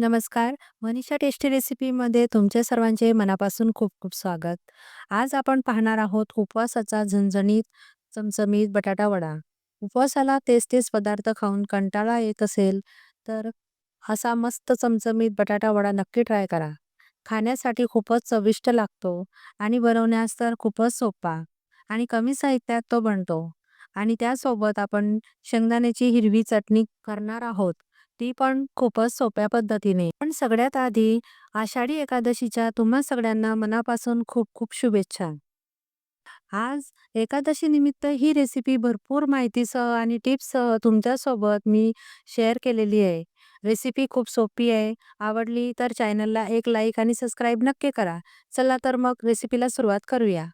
नमस्कार. मनीषा टेस्टी रेसिपीमध्ये तुमच्या सर्वांचे मनापासून खूप खूप स्वागत. आज आपण पाहणार आहोत उपवासाचा झणझणीत, चमचमीत बटाटा वडा. उपवासाला तेच-तेच पदार्थ खाऊन कंटाळा येत असेल, तर असा मस्त चमचमीत बटाटा वडा नक्की ट्राय करा. खाण्यासाठी खूपच चविष्ट लागतो आणि बनवण्यास तर खूपच सोपा आणि कमी साहित्यात तो बनतो. आणि त्यासोबत आपण शेंगदाण्याची हिरवी चटणी करणार आहोत. ती पण खूपच सोप्या पद्धतीने. पण सगळ्यात आधी आषाढी एकादशीच्या तुम्हा सगळ्यांना मनापासून खूप खूप शुभेच्छा. आज एकादशी निमित्त ही रेसिपी भरपूर माहितीसह आणि टिप्ससह तुमच्यासोबत मी शेअर केलेली आहे. रेसिपी खूप सोपी आहे. आवडली तर चॅनलला एक लाईक आणि सबस्क्राईब नक्की करा. चला तर मग रेसिपीला सुरुवात करूया.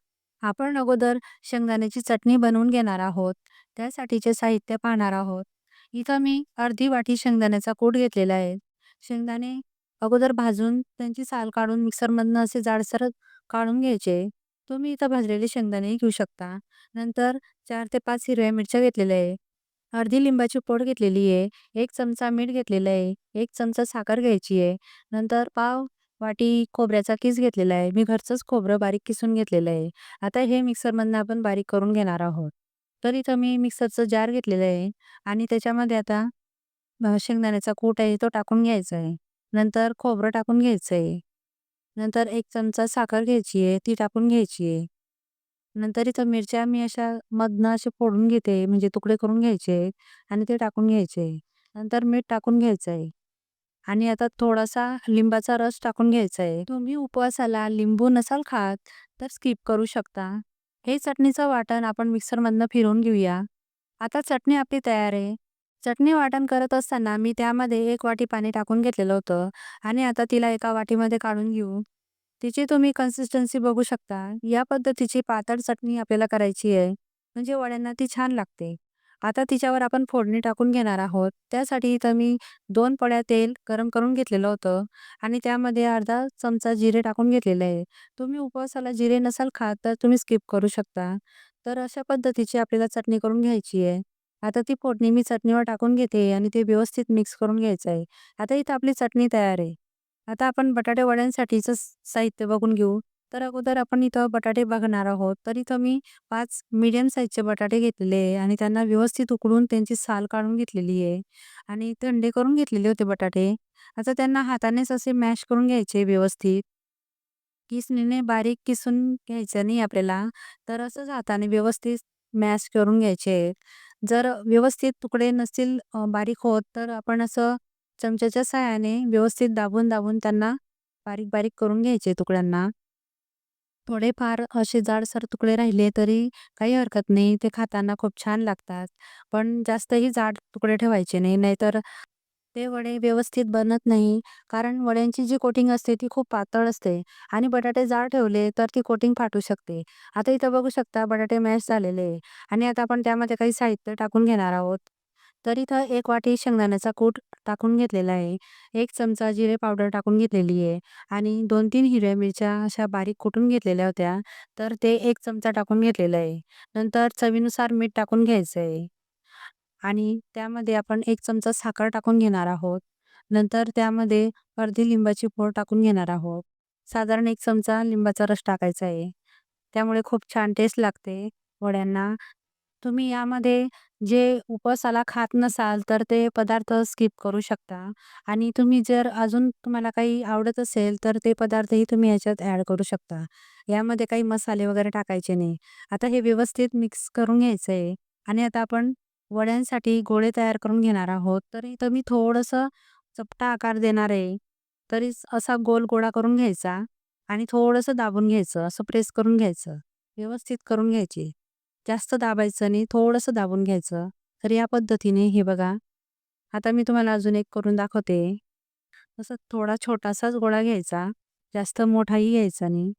आपण अगोदर शेंगदाण्याची चटणी बनवून घेणार आहोत. त्यासाठीचे साहित्य पाहणार आहोत. इथं मी अर्धी वाटी शेंगदाण्याचा कूट घेतलेला आहे. शेंगदाणे अगोदर भाजून त्यांची साल काढून मिक्सरमधनं असे जाडसर काढून घ्यायचे. तुम्ही इथं भाजलेले शेंगदाणे घेऊ शकता. नंतर चार ते पाच हिरव्या मिरच्या घेतलेल्या आहे. अर्धी लिंबाची पोड घेतलेली आहे. एक चमचा मीठ घेतलेलं आहे. एक चमचा साखर घ्यायची आहे. नंतर पाव वाटी खोबऱ्याचा किस घेतलेला आहे. मी घरचंच खोबरं बारीक किसून घेतलेलं आहे. आता हे मिक्सरमधनं आपण बारीक करून घेणार आहोत. तर इथं मी मिक्सरचं जार घेतलेलं आहे आणि त्याच्यामध्ये आता शेंगदाण्याचा कूट आहे तो टाकून घ्यायचा आहे. नंतर खोबरं टाकून घ्यायचं आहे. नंतर एक चमचा साखर घ्यायची आहे, ती टाकून घ्यायची आहे. नंतर इथं मिरच्या मी अशा मधनं असे फोडून घेते, म्हणजे तुकडे करून घ्यायचे आणि ते टाकून घ्यायचे. नंतर मीठ टाकून घ्यायचं आहे. आणि आता थोडासा लिंबाचा रस टाकून घ्यायचा आहे. तुम्ही उपवासाला लिंबू नसाल खात तर स्किप करू शकता. हे चटणीचं वाटण आपण मिक्सरमधनं फिरवून घेऊया. आता चटणी आपली तयार आहे. चटणी वाटण करत असताना मी त्यामध्ये एक वाटी पाणी टाकून घेतलेलं होतं आणि आता तिला एका वाटीमध्ये काढून घेऊ. तिची तुम्ही कन्सिस्टन्सी बघू शकता. या पद्धतीची पातळ चटणी आपल्याला करायची आहे. म्हणजे वड्यांना ती छान लागते. आता तिच्यावर आपण फोडणी टाकून घेणार आहोत. त्यासाठी इथं मी दोन पळ्या तेल गरम करून घेतलेलं होतं आणि त्यामध्ये अर्धा चमचा जिरे टाकून घेतलेले आहे. तुम्ही उपवासाला जिरे नसाल खात तर तुम्ही स्किप करू शकता. तर अशा पद्धतीची आपल्याला चटणी करून घ्यायची आहे. आता ती फोडणी मी चटणीवर टाकून घेते आणि ते व्यवस्थित मिक्स करून घ्यायचं आहे. आता इथं आपली चटणी तयार आहे. आता आपण बटाटे वड्यांसाठीचं साहित्य बघून घेऊ. तर अगोदर आपण इथं बटाटे बघणार आहोत. तर इथं मी पाच मीडियम साईजचे बटाटे घेतलेले आहे आणि त्यांना व्यवस्थित उकडून त्यांची साल काढून घेतलेली आहे आणि थंडे करून घेतलेले होते बटाटे. आता त्यांना हातानेच असे मॅश करून घ्यायचे व्यवस्थित. किसणीने बारीक किसून घ्यायचं नाही आपल्याला. तर असंच हाताने व्यवस्थित मॅश करून घ्यायचे. जर व्यवस्थित तुकडे नसतील बारीक होत तर आपण असं चमच्याच्या सहाय्याने व्यवस्थित दाबून-दाबून त्यांना बारीक-बारीक करून घ्यायचे तुकड्यांना. थोडेफार असे जाडसर तुकडे राहिले तरी काही हरकत नाही. ते खाताना खूप छान लागतात. पण जास्तही जाड तुकडे ठेवायचे नाही. नाहीतर ते वडे व्यवस्थित बनत नाही. कारण वड्यांची जी कोटिंग असते ती खूप पातळ असते आणि बटाटे जाड ठेवले तर ती कोटिंग फाटू शकते. आता इथं बघू शकता बटाटे मॅश झालेले आहे आणि आता आपण त्यामध्ये काही साहित्य टाकून घेणार आहोत. तर इथं एक वाटी शेंगदाण्याचा कूट टाकून घेतलेला आहे. एक चमचा जिरे पावडर टाकून घेतलेली आहे आणि 2-3 हिरव्या मिरच्या अशा बारीक कुटून घेतलेल्या होत्या. तर ते एक चमचा टाकून घेतलेलं आहे. नंतर चवीनुसार मीठ टाकून घ्यायचं आहे. आणि त्यामध्ये आपण एक चमचा साखर टाकून घेणार आहोत. नंतर त्यामध्ये अर्धी लिंबाची फोड टाकून घेणार आहोत. साधारण एक चमचा लिंबाचा रस टाकायचा आहे. त्यामुळे खूप छान टेस्ट लागते वड्यांना. तुम्ही यामध्ये जे उपवासाला खात नसाल तर ते पदार्थ स्किप करू शकता आणि तुम्ही जर अजून तुम्हाला काही आवडत असेल तर ते पदार्थही तुम्ही याच्यात ॲड करू शकता. यामध्ये काही मसाले वगैरे टाकायचे नाही. आता हे व्यवस्थित मिक्स करून घ्यायचं आहे आणि आता आपण वड्यांसाठी गोळे तयार करून घेणार आहोत. तर इथं मी थोडंसं चपटा आकार देणार आहे. तरी असा गोल गोळा करून घ्यायचा आणि थोडंसं दाबून घ्यायचं, असं प्रेस करून घ्यायचं. व्यवस्थित करून घ्यायची. जास्त दाबायचं नाही, थोडंसं दाबून घ्यायचं. तर या पद्धतीने हे बघा. आता मी तुम्हाला अजून एक करून दाखवते. असं थोडा छोटासाच गोळा घ्यायचा. जास्त मोठाही घ्यायचा नाही.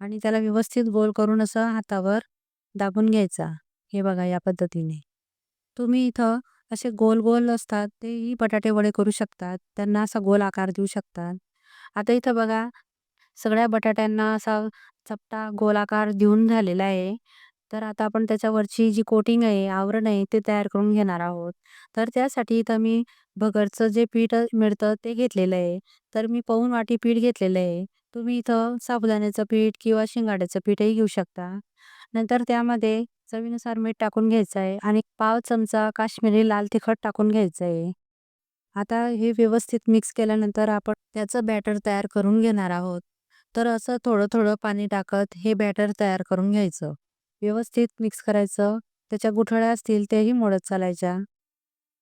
आणि त्याला व्यवस्थित गोल करून असं हातावर दाबून घ्यायचा. हे बघा या पद्धतीने. तुम्ही इथं असे गोल-गोल असतात तेही बटाटे वडे करू शकतात. त्यांना असा गोल आकार देऊ शकतात. आता इथं बघा सगळ्या बटाट्यांना असा चपटा गोल आकार देऊन झालेला आहे. तर आता आपण त्याच्यावरची जी कोटिंग आहे, आवरण आहे ते तयार करून घेणार आहोत. तर त्यासाठी इथं मी भगरचं जे पीठ अ, मिळतं ते घेतलेलं आहे. तर मी पाऊण वाटी पीठ घेतलेलं आहे. तुम्ही इथं साबुदाण्याचं पीठ किंवा शिंगाड्याचं पीठही घेऊ शकता. नंतर त्यामध्ये चवीनुसार मीठ टाकून घ्यायचं आहे आणि पाव चमचा काश्मीरी लाल तिखट टाकून घ्यायचं आहे. आता हे व्यवस्थित मिक्स केल्यानंतर आपण त्याचं बॅटर तयार करून घेणार आहोत. तर असं थोडं-थोडं पाणी टाकत हे बॅटर तयार करून घ्यायचं. व्यवस्थित मिक्स करायचं. त्याच्या गुठळ्या असतील तेही मोडत चालायच्या.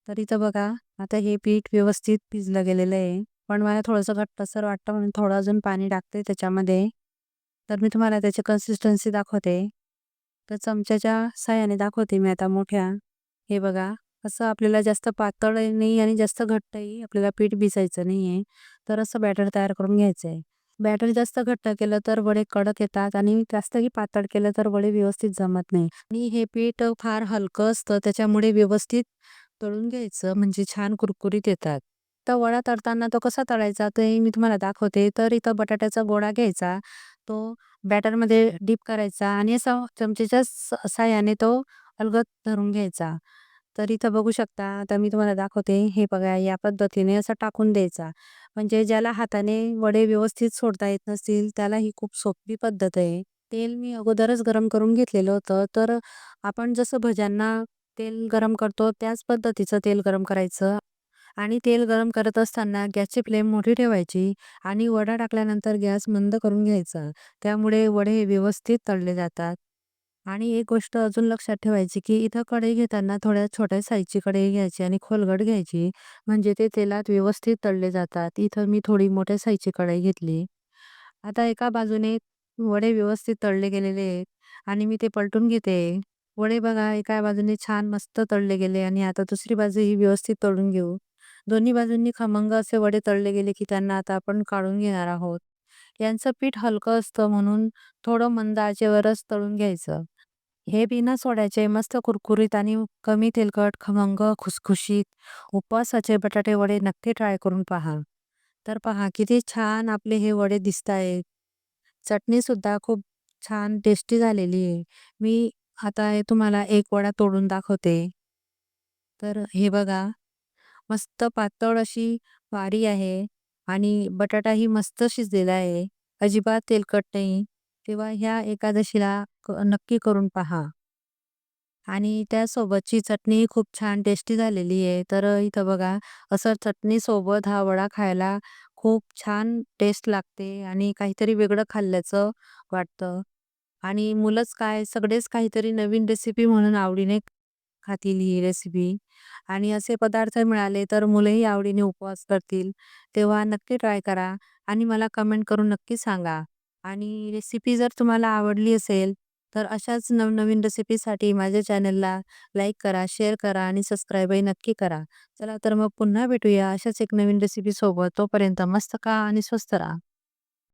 तर इथं बघा आता हे पीठ व्यवस्थित भिजलं गेलेलं आहे. पण मला थोडंसं घट्टसर वाटतं म्हणून थोडं अजून पाणी टाकते त्याच्यामध्ये. तर मी तुम्हाला त्याची कन्सिस्टन्सी दाखवते. तर चमच्याच्या साह्याने दाखवते मी आता मोठ्या. हे बघा असं आपल्याला जास्त पातळ नाही आणि जास्त घट्टही आपल्याला पीठ भिजायचं नाही आहे तर असं बॅटर तयार करून घ्यायचं आहे. बॅटर जास्त घट्ट केलं तर वडे कडक येतात आणि जास्तही पातळ केलं तर वडे व्यवस्थित जमत नाही. आणि हे पीठ फार हलकं असतं त्याच्यामुळे व्यवस्थित तळून घ्यायचं म्हणजे छान कुरकुरीत येतात. तर वडा तळताना तो कसा तळायचा ते मी तुम्हाला दाखवते. तर इथं बटाट्याचा गोळा घ्यायचा. तो बॅटरमध्ये डीप करायचा आणि असा चमचेच्या स तो अलगद धरून घ्यायचा. तर इथं बघू शकता आता मी तुम्हाला दाखवते. हे बघा या पद्धतीने असं टाकून द्यायचा. म्हणजे ज्याला हाताने वडे व्यवस्थित सोडता येत नसतील त्याला ही खूप सोपी पद्धत आहे. तेल मी अगोदरच गरम करून घेतलेलं होतं. तर आपण जसं भज्यांना तेल गरम करतो त्याच पद्धतीचं तेल गरम करायचं. आणि तेल गरम करत असताना गॅसची फ्लेम मोठी ठेवायची आणि वडा टाकल्यानंतर गॅस मंद करून घ्यायचा. त्यामुळे वडे व्यवस्थित तळले जातात. आणि एक गोष्ट अजून लक्षात ठेवायची की इथं कढई घेताना थोड्या छोट्या साईजची कढई घ्यायची आणि खोलगट घ्यायची. म्हणजे ते तेलात व्यवस्थित तळले जातात. इथं मी थोडी मोठ्या साईजची कढई घेतली. आता एका बाजूने वडे व्यवस्थित तळले गेलेले आहेत आणि मी ते पलटून घेते. वडे बघा एका बाजूने छान मस्त तळले गेले आणि आता दुसरी बाजू ही व्यवस्थित तळून घेऊ. दोन्ही बाजूंनी खमंग असे वडे तळले गेले की त्यांना आता आपण काढून घेणार आहोत. यांचं पीठ हलकं असतं म्हणून थोडं मंद आचेवरच तळून घ्यायचं. हे बिना सोड्याचे मस्त कुरकुरीत आणि कमी तेलकट खमंग खुसखुशीत उपवासाचे बटाटे वडे नक्की ट्राय करून पहा. तर पहा किती छान आपले हे वडे दिसतायत. चटणी सुद्धा खूप छान टेस्टी झालेली आहे. मी आता हे तुम्हाला एक वडा तोडून दाखवते. तर हे बघा मस्त पातळ अशी वारी आहे आणि बटाटाही मस्त शिजलेला आहे. अजिबात तेलकट नाही. तेव्हा ह्या एकादशीला नक्की करून पहा. आणि त्यासोबतची चटणी खूप छान टेस्टी झालेली आहे. तर इथं बघा असं चटणीसोबत हा वडा खायला खूप छान टेस्ट लागते आणि काहीतरी वेगळं खाल्ल्याचं वाटतं. आणि मुलंच काय सगळेच काहीतरी नवीन रेसिपी म्हणून आवडीने खातील ही रेसिपी. आणि असे पदार्थ मिळाले तर मुलंही आवडीने उपवास करतील. तेव्हा नक्की ट्राय करा आणि मला कमेंट करून नक्की सांगा. आणि रेसिपी जर तुम्हाला आवडली असेल तर अशाच नवनवीन रेसिपीसाठी माझ्या चॅनलला लाईक करा, शेअर करा आणि सबस्क्राईबही नक्की करा. चला तर मग पुन्हा भेटूया अशाच एक नवीन रेसिपी सोबत. तोपर्यंत मस्त खा आणि स्वस्त राहा.